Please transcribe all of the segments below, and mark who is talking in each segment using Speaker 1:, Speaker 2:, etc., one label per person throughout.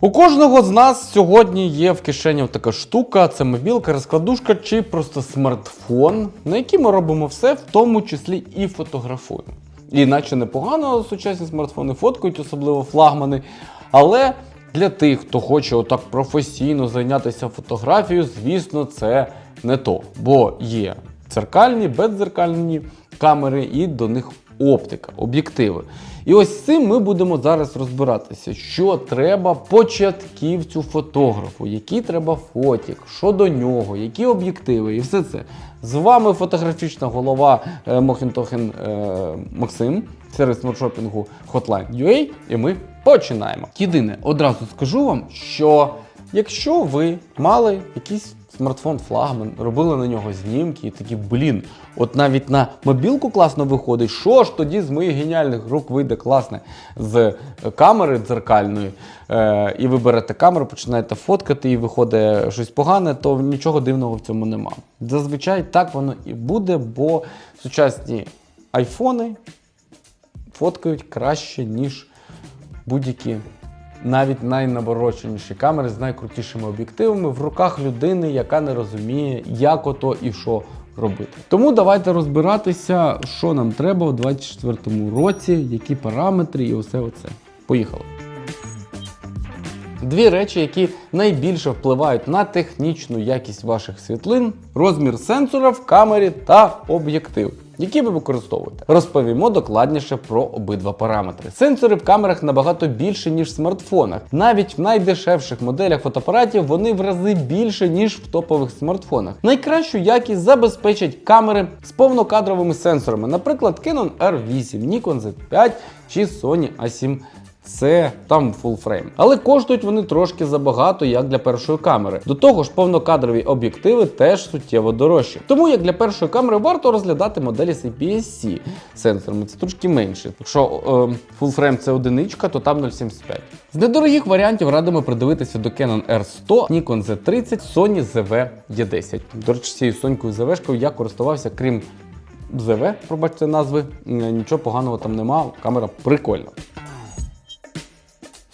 Speaker 1: У кожного з нас сьогодні є в кишені така штука, це мобілка, розкладушка чи просто смартфон, на який ми робимо все, в тому числі і фотографуємо. І Іначе непогано сучасні смартфони фоткають, особливо флагмани. Але для тих, хто хоче отак професійно зайнятися фотографією, звісно, це не то. Бо є дзеркальні, бездзеркальні камери і до них оптика, об'єктиви. І ось цим ми будемо зараз розбиратися, що треба початківцю фотографу, який треба фотік, що до нього, які об'єктиви і все це. З вами фотографічна голова е, е, Максим, сервіс смартшопінгу Hotline.ua, і ми починаємо. Єдине, одразу скажу вам, що якщо ви мали якийсь смартфон флагман, робили на нього знімки і такі, блін, от навіть на мобілку класно виходить. Що ж тоді з моїх геніальних рук вийде класне з камери дзеркальної, е, і ви берете камеру, починаєте фоткати, і виходить щось погане, то нічого дивного в цьому нема. Зазвичай так воно і буде, бо сучасні айфони фоткають краще, ніж будь-які навіть найнабороченіші камери з найкрутішими об'єктивами в руках людини, яка не розуміє, як ото і що робити. Тому давайте розбиратися, що нам треба у 2024 році, які параметри і усе оце. Поїхали. Дві речі, які найбільше впливають на технічну якість ваших світлин: розмір сенсора в камері та об'єктив. Які ви використовуєте? Розповімо докладніше про обидва параметри. Сенсори в камерах набагато більше, ніж в смартфонах. Навіть в найдешевших моделях фотоапаратів вони в рази більше, ніж в топових смартфонах. Найкращу якість забезпечать камери з повнокадровими сенсорами, наприклад, Canon R8, Nikon Z5 чи Sony A7 це там frame. Але коштують вони трошки забагато, як для першої камери. До того ж, повнокадрові об'єктиви теж суттєво дорожчі. Тому як для першої камери варто розглядати моделі з APS-C сенсорами, це трошки менше. Якщо е, full це одиничка, то там 0,75. З недорогих варіантів радимо придивитися до Canon R100, Nikon Z30, Sony ZV E10. До речі, цією сонькою ZV-шкою я користувався, крім ZV, пробачте назви, е, нічого поганого там нема, камера прикольна.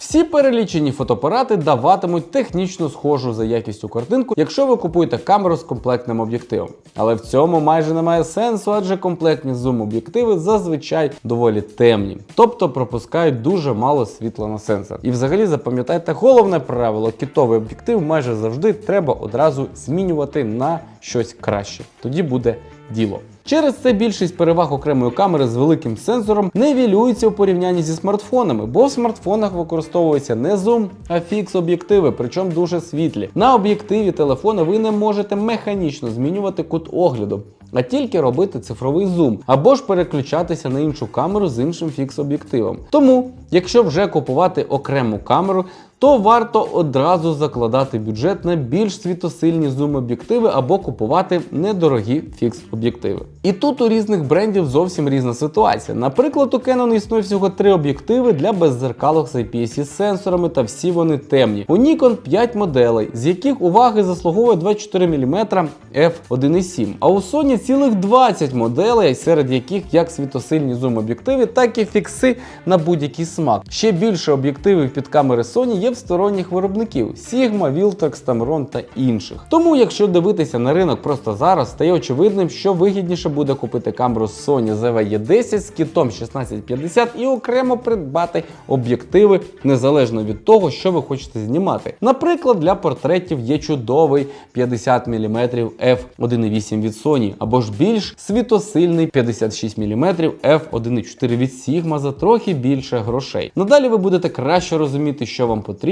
Speaker 1: Всі перелічені фотоапарати даватимуть технічно схожу за якістю картинку, якщо ви купуєте камеру з комплектним об'єктивом. Але в цьому майже немає сенсу, адже комплектні зум-об'єктиви зазвичай доволі темні, тобто пропускають дуже мало світла на сенсор. І взагалі запам'ятайте головне правило: кітовий об'єктив майже завжди треба одразу змінювати на щось краще. Тоді буде діло. Через це більшість переваг окремої камери з великим сенсором невілюється у порівнянні зі смартфонами, бо в смартфонах використовується не зум, а фікс об'єктиви, причому дуже світлі. На об'єктиві телефона ви не можете механічно змінювати кут огляду. А тільки робити цифровий зум, або ж переключатися на іншу камеру з іншим фікс-об'єктивом. Тому, якщо вже купувати окрему камеру, то варто одразу закладати бюджет на більш світосильні зум-об'єктиви або купувати недорогі фікс-об'єктиви. І тут у різних брендів зовсім різна ситуація. Наприклад, у Canon існує всього три об'єктиви для беззеркалок з IPS з сенсорами, та всі вони темні. У Nikon 5 моделей, з яких уваги заслуговує 24 мм f1.7, а у Sony цілих 20 моделей, серед яких як світосильні зум-об'єктиви, так і фікси на будь-який смак. Ще більше об'єктивів під камери Sony є в сторонніх виробників Sigma, Viltrox, Tamron та інших. Тому, якщо дивитися на ринок просто зараз, стає очевидним, що вигідніше буде купити камеру Sony ZV-E10 з кітом 1650 і окремо придбати об'єктиви незалежно від того, що ви хочете знімати. Наприклад, для портретів є чудовий 50 мм f1.8 від Sony, або ж більш світосильний 56 мм f1.4 від Sigma за трохи більше грошей. Надалі ви будете краще розуміти, що вам потрібно.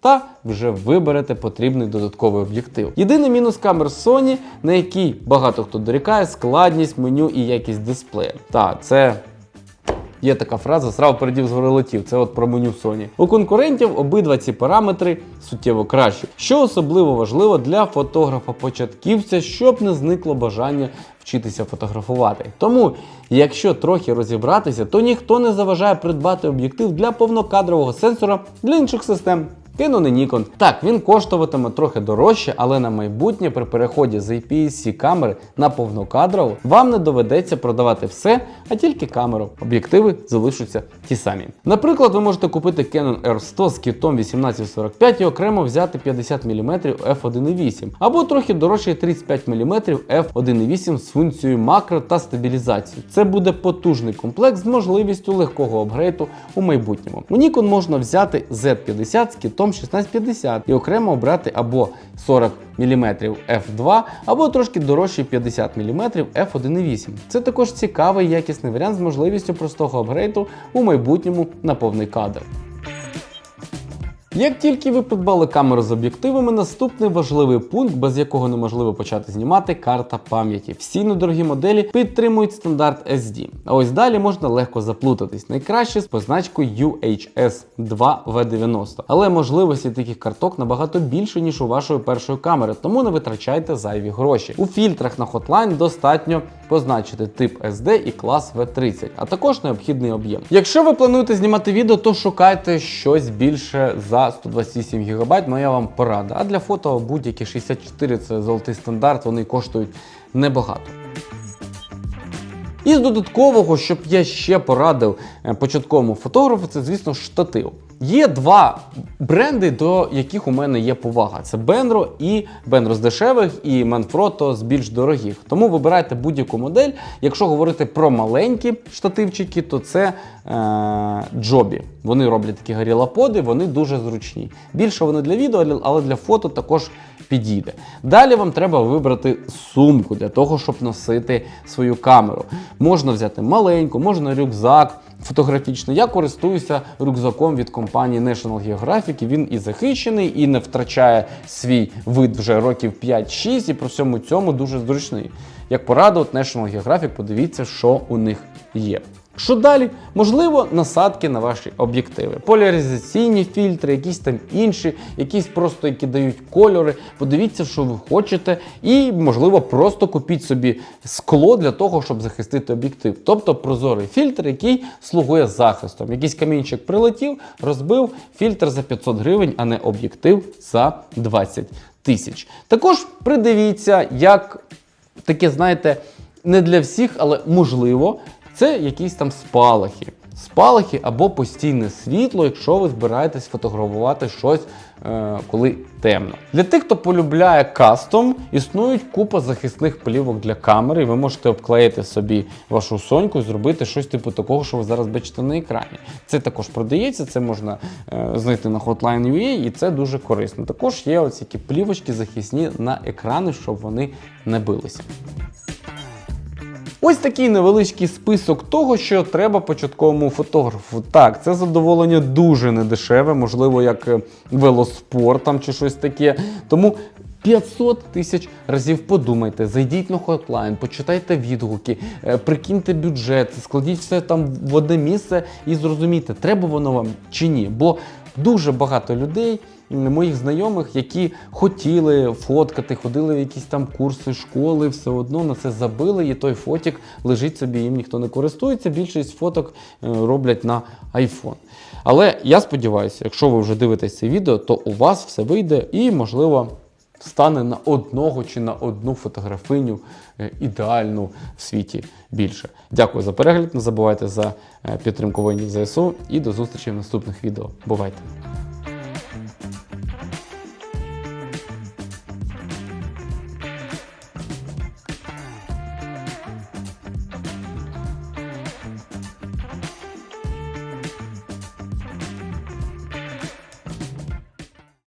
Speaker 1: Та вже виберете потрібний додатковий об'єктив. Єдиний мінус камер Sony, на який багато хто дорікає, складність меню і якість дисплея. Та це Є така фраза срав передів згори летів. Це от про меню Sony. У конкурентів обидва ці параметри суттєво кращі, що особливо важливо для фотографа-початківця, щоб не зникло бажання вчитися фотографувати. Тому, якщо трохи розібратися, то ніхто не заважає придбати об'єктив для повнокадрового сенсора для інших систем. Canon і Nikon. Так, він коштуватиме трохи дорожче, але на майбутнє при переході з APS-C камери на повнокадрову вам не доведеться продавати все, а тільки камеру. Об'єктиви залишаться ті самі. Наприклад, ви можете купити Canon R100 з кітом 1845 і окремо взяти 50 мм f1.8 або трохи дорожчий 35 мм f1.8 з функцією макро та стабілізації. Це буде потужний комплект з можливістю легкого апгрейду у майбутньому. У Nikon можна взяти Z50 з кітом 1650 і окремо обрати або 40 мм f2, або трошки дорожчий 50 мм f1.8. Це також цікавий якісний варіант з можливістю простого апгрейду у майбутньому на повний кадр. Як тільки ви придбали камеру з об'єктивами, наступний важливий пункт, без якого неможливо почати знімати, карта пам'яті. Всі недорогі моделі підтримують стандарт SD. А ось далі можна легко заплутатись. Найкраще з позначкою UHS-2V90. Але можливості таких карток набагато більше, ніж у вашої першої камери, тому не витрачайте зайві гроші. У фільтрах на Hotline достатньо позначити тип SD і клас V30, а також необхідний об'єм. Якщо ви плануєте знімати відео, то шукайте щось більше за 128 ГБ, моя вам порада. А для фото будь-які 64 це золотий стандарт, вони коштують небагато. І з додаткового, щоб я ще порадив е, початковому фотографу, це, звісно, штатив. Є два бренди, до яких у мене є повага: це Benro і Benro з дешевих, і Manfrotto з більш дорогих. Тому вибирайте будь-яку модель. Якщо говорити про маленькі штативчики, то це е, Joby. Вони роблять такі горілоподи, вони дуже зручні. Більше вони для відео, але для фото також підійде. Далі вам треба вибрати сумку для того, щоб носити свою камеру. Можна взяти маленьку, можна рюкзак фотографічний. Я користуюся рюкзаком від компанії National Geographic. Він і захищений, і не втрачає свій вид вже років 5-6, і при всьому цьому дуже зручний. Як порада, National Geographic, подивіться, що у них є. Що далі? Можливо, насадки на ваші об'єктиви, поляризаційні фільтри, якісь там інші, якісь просто які дають кольори. Подивіться, що ви хочете, і, можливо, просто купіть собі скло для того, щоб захистити об'єктив. Тобто прозорий фільтр, який слугує захистом. Якийсь камінчик прилетів, розбив фільтр за 500 гривень, а не об'єктив за 20 тисяч. Також придивіться, як таке, знаєте, не для всіх, але можливо це якісь там спалахи. Спалахи або постійне світло, якщо ви збираєтесь фотографувати щось, е, коли темно. Для тих, хто полюбляє кастом, існують купа захисних плівок для камери, і ви можете обклеїти собі вашу соньку і зробити щось типу такого, що ви зараз бачите на екрані. Це також продається, це можна е, знайти на Hotline.ua і це дуже корисно. Також є ось які плівочки захисні на екрани, щоб вони не билися. Ось такий невеличкий список того, що треба початковому фотографу. Так, це задоволення дуже недешеве, можливо, як е, велоспорт там чи щось таке. Тому 500 тисяч разів подумайте, зайдіть на хотлайн, почитайте відгуки, е, прикиньте бюджет, складіть все там в одне місце і зрозумійте, треба воно вам чи ні. Бо дуже багато людей. Моїх знайомих, які хотіли фоткати, ходили в якісь там курси школи, все одно на це забили, і той фотік лежить собі, їм ніхто не користується. Більшість фоток е, роблять на iPhone. Але я сподіваюся, якщо ви вже дивитесь це відео, то у вас все вийде і, можливо, стане на одного чи на одну фотографиню е, ідеальну в світі більше. Дякую за перегляд. Не забувайте за е, підтримку воїнів ЗСУ і до зустрічі в наступних відео. Бувайте!